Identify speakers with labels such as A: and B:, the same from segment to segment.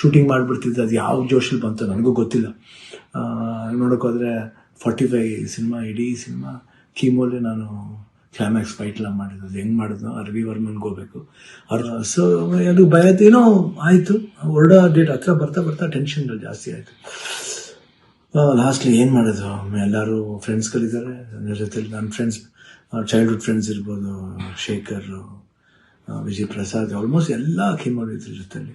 A: Shooting ಮಾಡಿಬಿಡ್ತಿದ್ದೆ. ಅದು ಯಾವ ಜೋಶಲ್ಲಿ ಬಂತು ನನಗೂ ಗೊತ್ತಿಲ್ಲ. ನೋಡೋಕ್ಕೋದ್ರೆ ಫಾರ್ಟಿ ಫೈ ಸಿನಿಮಾ, ಇಡೀ ಸಿನಿಮಾ, ಕೀಮೋಲೆ ನಾನು ಕ್ಲೈಮ್ಯಾಕ್ಸ್ ಫೈಟ್ ಎಲ್ಲ ಮಾಡಿದ್ದು. ಅದು ಹೆಂಗೆ ಮಾಡಿದ್ನು ಅರ್ವಿ ವರ್ಮನ್ಗೆ ಹೋಗ್ಬೇಕು. ಅವ್ರ ಸೊ ಅದು ಭಯ. ಏನೋ ಆಯಿತು. ಹೊರಡೋ ಡೇಟ್ ಹತ್ರ ಬರ್ತಾ ಬರ್ತಾ ಟೆನ್ಷನ್ಗಳು ಜಾಸ್ತಿ ಆಯಿತು. ಲಾಸ್ಟ್ಲಿ ಏನು ಮಾಡೋದು ಎಲ್ಲರೂ ಫ್ರೆಂಡ್ಸ್ಗಳಿದ್ದಾರೆ ಅದ್ರ ಜೊತೆಲಿ ನನ್ನ ಫ್ರೆಂಡ್ಸ್ ಚೈಲ್ಡ್ಹುಡ್ ಫ್ರೆಂಡ್ಸ್ ಇರ್ಬೋದು, ಶೇಖರ್ ವಿಜಯ್ ಪ್ರಸಾದ್ ಆಲ್ಮೋಸ್ಟ್ ಎಲ್ಲ ಕೀಮೋಲ್ ಇದ್ರ ಜೊತೆಲಿ.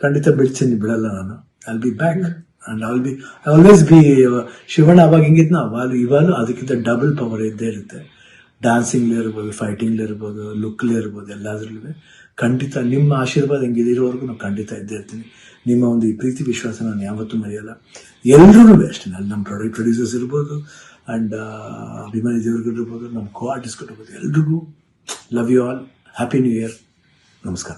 A: ಖಂಡಿತ ಬಿಡ್ತೀನಿ ಬಿಡಲ್ಲ ನಾನು. I be back and all be always be Shivanna ಅವಾಗ ಹೆಂಗಿದ್ನ ಅವಾಗ, ಇವಾಗಲೂ ಅದಕ್ಕಿಂತ ಡಬಲ್ ಪವರ್ ಇದ್ದೇ ಇರುತ್ತೆ. ಡ್ಯಾನ್ಸಿಂಗ್ಲೇ ಇರ್ಬೋದು ಫೈಟಿಂಗ್ಲೇ ಇರ್ಬೋದು ಲುಕ್ಲೇ ಇರ್ಬೋದು ಎಲ್ಲಾದ್ರಲ್ಲೂ ಖಂಡಿತ ನಿಮ್ಮ ಆಶೀರ್ವಾದ ಹೆಂಗಿದೆ ಇರೋವರೆಗೂ ನಾನು ಖಂಡಿತ ಇದ್ದೇ ಇರ್ತೀನಿ. ನಿಮ್ಮ ಒಂದು ಈ ಪ್ರೀತಿ ವಿಶ್ವಾಸ ನಾನು ಯಾವತ್ತೂ ಮರೆಯಲ್ಲ. ಎಲ್ಲರೂ ಅಷ್ಟೇ. ಅಲ್ಲಿ ನಮ್ಮ ಪ್ರಾಡಕ್ಟ್ ಪ್ರೊಡ್ಯೂಸರ್ಸ್ ಇರ್ಬೋದು ಆ್ಯಂಡ್ ಅಭಿಮಾನಿ ದೇವ್ರಿಗಿರ್ಬೋದು ನಮ್ಮ ಕೋ ಆರ್ಟಿಸ್ಟ್ ಇರ್ಬೋದು ಎಲ್ರಿಗೂ love you all happy new year ನಮಸ್ಕಾರ.